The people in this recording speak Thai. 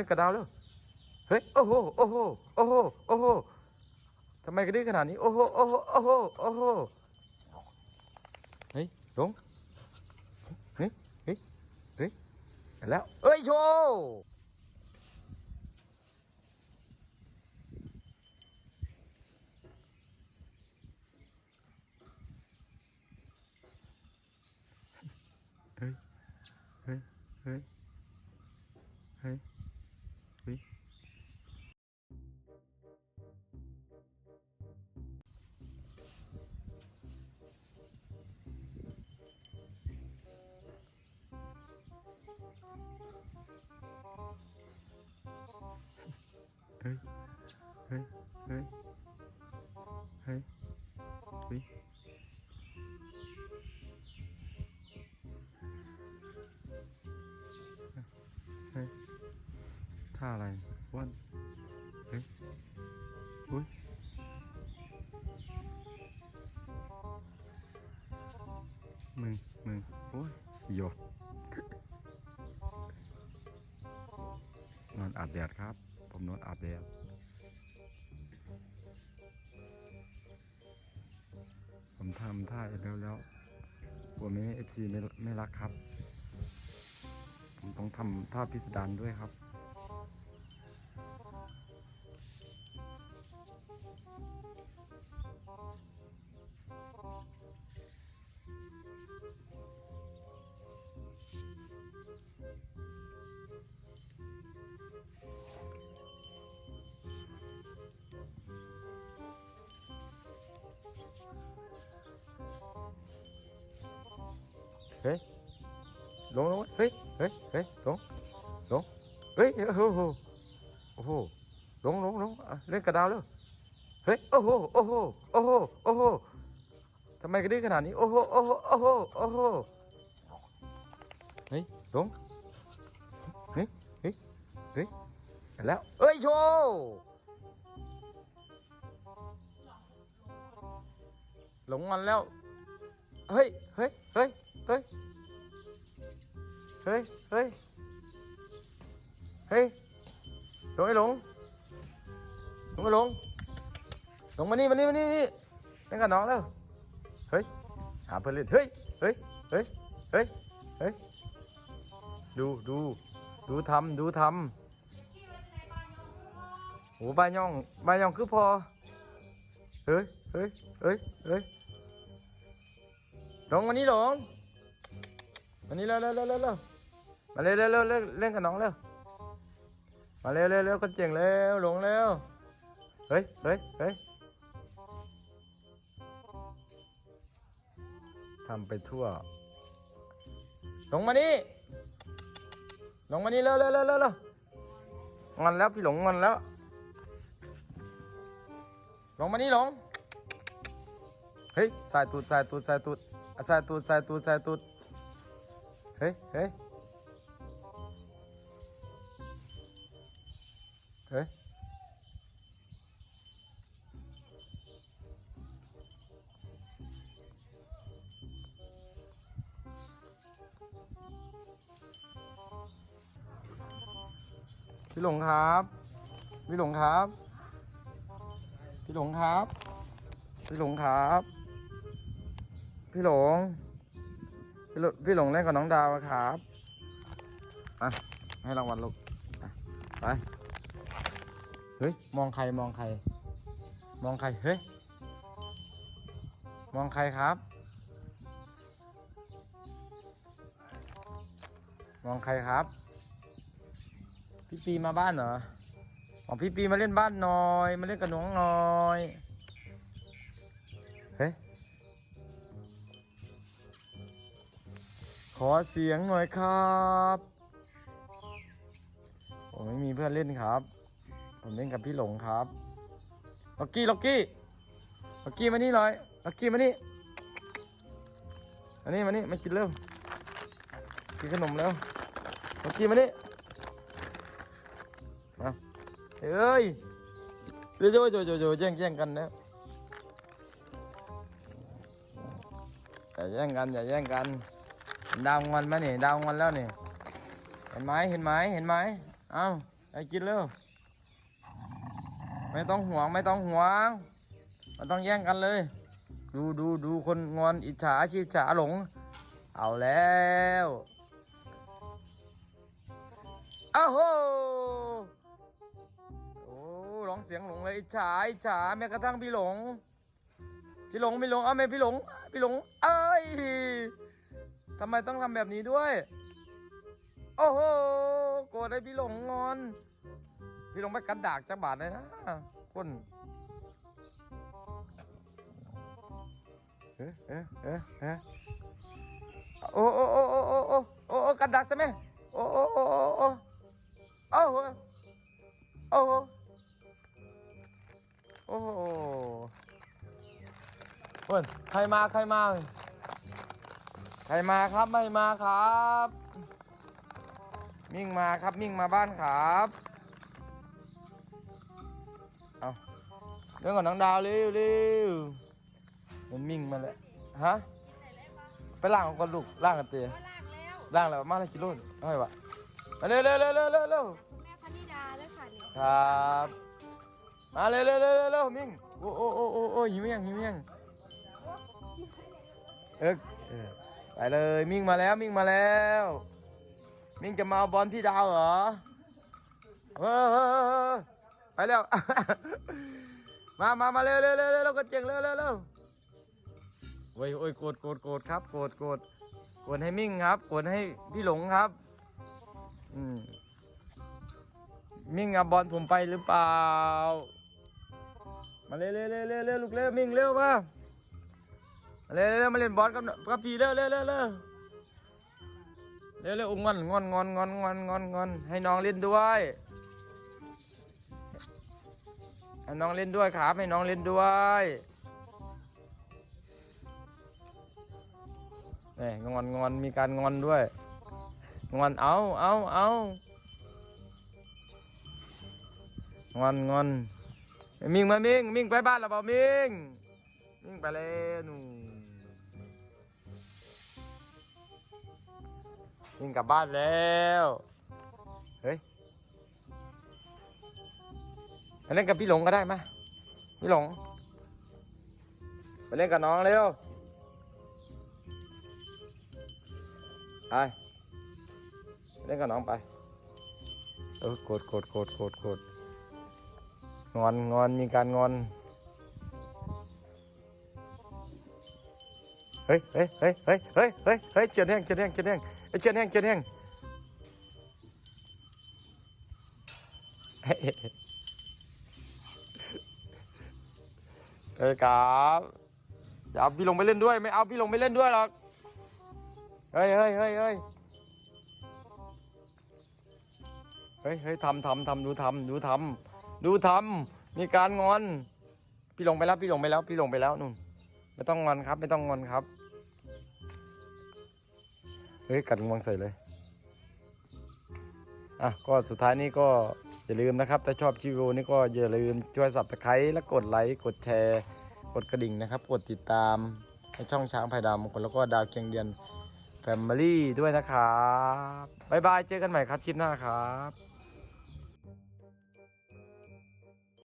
ล่นกระดาวแล้วเฮ้ยโอ้โหโอ้โหโอ้โหโอ้โหทำไมกระดื้อขนาดนี้ โอ้โหโอ้โหโอ้โหโอ้โหเฮ้ยลงเฮ้ยเฮ้ยเฮ้ยแล้วเอ้ยโชว์ เฮ้ยเฮ้ยเฮ้ยเฮ้ยเฮ้ย อาบแดดครับ ผมนวดอาบแดดผมทำท่าแล้วแล้วกลัวไม่เอฟซีไม่ไม่รักครับ ผมต้องทำท่าพิสดารด้วยครับ เฮ้ยลงลงเฮ้ยเฮ้ยเฮ้ยลงลงเฮ้ยโอ้โหโอ้โหลงลงลงเล่นกระดาวแล้วเฮ้ยโอ้โหโอ้โหโอ้โหโอ้โหทำไมกระดื้อขนาดนี้โอ้โหโอ้โหโอ้โหโอ้โหเฮ้ยลงเฮ้ยเฮ้ยเฮ้ยแล้วเอ้ยโชว์หลงมันแล้วเฮ้ยเฮ้ยเฮ้ย ฮ้ย เฮ้ย เฮ้ย เฮ้ยลงไอ้หลงลงไอ้หลงลงมานี่มานี่มานี่นี่เล่นกับน้องแล้วเฮ้ย หาเพื่อนเล่นเฮ้ย เฮ้ย เฮ้ย เฮ้ย เฮ้ย ดูดูดูทำดูทำโอ้บายองบายองคือพอ เฮ้ย เฮ้ย เฮ้ย เฮ้ยลงมานี่หลง มานี่เร็วเร็วเร็วเร็วเร็วมาเร็วเร็วเร็วเร็วเล่นกับน้องเร็วมาเร็วเร็วเร็วคนเจ๋งเร็วหลงเร็วเฮ้ยเฮ้ยเฮ้ยทำไปทั่วลงมานี่ลงมานี่เร็วเร็วเร็วเร็วเร็วงอนแล้วพี่หลงงอนแล้วลงมานี่หลงเฮ้ยสายตูดสายตูดสายตูดสายตูดสายตูดสายตูด เฮ้ยเฮ้ยเฮ้ยพี่หลงครับ พี่หลงครับ พี่หลงครับ พี่หลงครับ พี่หลง พี่หลงพี่หลงเล่นกับน้องดาวครับอะให้รางวัลลูกไป เฮ้ย มองใครมองใคร มองใคร เฮ้ย มองใครครับ มองใครครับ พี่ปีมาบ้านเหรออ๋อพี่ปีมาเล่นบ้านหน่อย มาเล่นกับน้องหน่อย ขอเสียงหน่อยครับผมไม่มีเพื่อนเล่นครับ ผมเล่นกับพี่หลงครับล็อกกี้ล็อกกี้ล็อกกี้มานี่หน่อยล็อกกี้มานี่มานี่มานี่มากินเร็วกินขนมแล้วล็อกกี้มานี่มาเอ้ยเดี๋ยวโจโจโจโจแย่งแย่งกันนะอย่าแย่งกันอย่าแย่งกันน ดาวงอนไหมนี่ดาวงอนแล้วนี่เห็นไหมเห็นไหมเห็นไหมเอ้าไปกินเร็วไม่ต้องห่วงไม่ต้องห่วงมันต้องแย่งกันเลย ดูดูดูคนงอนอิจฉาชีฉาหลง เอาแล้วอ้าวโหโอ้ร้องเสียงหลงเลยอิจฉาอิจฉาแม้กระทั่งพี่หลง พี่หลงพี่หลงเอาไหมพี่หลงพี่หลงเอ้ย ทำไมต้องทำแบบนี้ด้วย โอ้โหโกรธให้พี่หลงงอน พี่หลงไปกันดากจักบาทเลยนะคนเอ๊ะเอ๊ะเอ๊ะเอ๊ะโอ้โอ้โอ้โอ้โอ้โอ้โอ้โอ้กันดักใช่ไหมโอ้โอ้โอ้โอ้โอ้โอ้โหโอ้โหโอ้โหเพื่อนใครมาใครมา ครมาครับไม่มาครับ มิ่งมาครับมิ่งมาบ้านครับเอาเรื่องก่อนน้องดาวเร็วเร็วมันมิ่งมาแล้วฮะไปล่างของกระดูกล่างกันเตียก็ลากแล้วล่างแล้วมาเลยกิโลนเอาไงวะมาเร็วเร็วเร็วเร็วเร็วเร็วแม่พนิดาแล้วค่ะนี่ครับมาเร็วเร็วเร็วเร็วเร็วมิ่งโอ้โอ้โอ้โอ้โอ้หิวยังหิวยังเออเออ ไปเลยมิ่งมาแล้วมิ่งมาแล้ว มิ่งจะมาบอลพี่ดาวเหรอเออไปแล้วมามามาเร็วเร็วเร็วเร็วเร็วก็เจ๋งเร็วเร็วเร็วโอ้ยโอ้ยโกรธโกรธโกรธครับโกรธโกรธโกรธให้มิ่งครับโกรธให้พี่หลงครับอืมมิ่งเอาบอลผมไปหรือเปล่า มาเร็วเร็วเร็วเร็วเร็วลูกเร็วมิ่งเร็วมา เร็วเร็วมาเล่นบอลกับกับพี่เร็วเร็วเร็วเร็วเร็วเร็วงอนงอนงอนงอนงอนงอนงอนให้น้องเล่นด้วยให้น้องเล่นด้วยครับให้น้องเล่นด้วยนี่งอนงอนมีการงอนด้วย งอนเอาเอาเอางอนงอนมิงมามิงมิงไปบ้านเราเปล่ามิงมิงไปเลยหนู วิ่งกลับบ้านแล้ว เฮ้ยไปเล่นกับพี่หลงก็ได้มาพี่หลงไปเล่นกับน้องเร็วไปเล่นกับน้องไป เออโกรธโกรธโกรธโกรธโกรธงอนงอนมีการงอน เฮ้ยเฮ้ยเฮ้ยเฮ้ยเฮ้ยเฮ้ยเฮ้ยเจียนแห้งเจียนแห้งเจียนแห้ง เอ้เจียนแห้งเจียนแห้งเฮ้ยครับอย่าเอาพี่ลงไปเล่นด้วย ไม่เอาพี่ลงไปเล่นด้วยหรอก เฮ้ยเฮ้ยเฮ้ยเฮ้ยเฮ้ยเฮ้ยทำทำทำดูทำดูทำดูทำมีการงอน พี่ลงไปแล้วพี่ลงไปแล้ว พี่ลงไปแล้วนู่นไม่ต้องงอนครับ ไม่ต้องงอนครับ เฮ้ยกัดงวงใส่เลยอะก็สุดท้ายนี้ก็อย่าลืมนะครับ ถ้าชอบชีวิวนี้ก็อย่าลืมช่วยสับตะไคร้และกดไลค์กดแชร์กดกระดิ่งนะครับ กดติดตามในช่องช้างไผ่ดำคนแล้วก็ดาวเคียงเดียนแฟมิลี่ด้วยนะครับ บ๊ายบาย เจอกันใหม่ครับคลิปหน้าครับ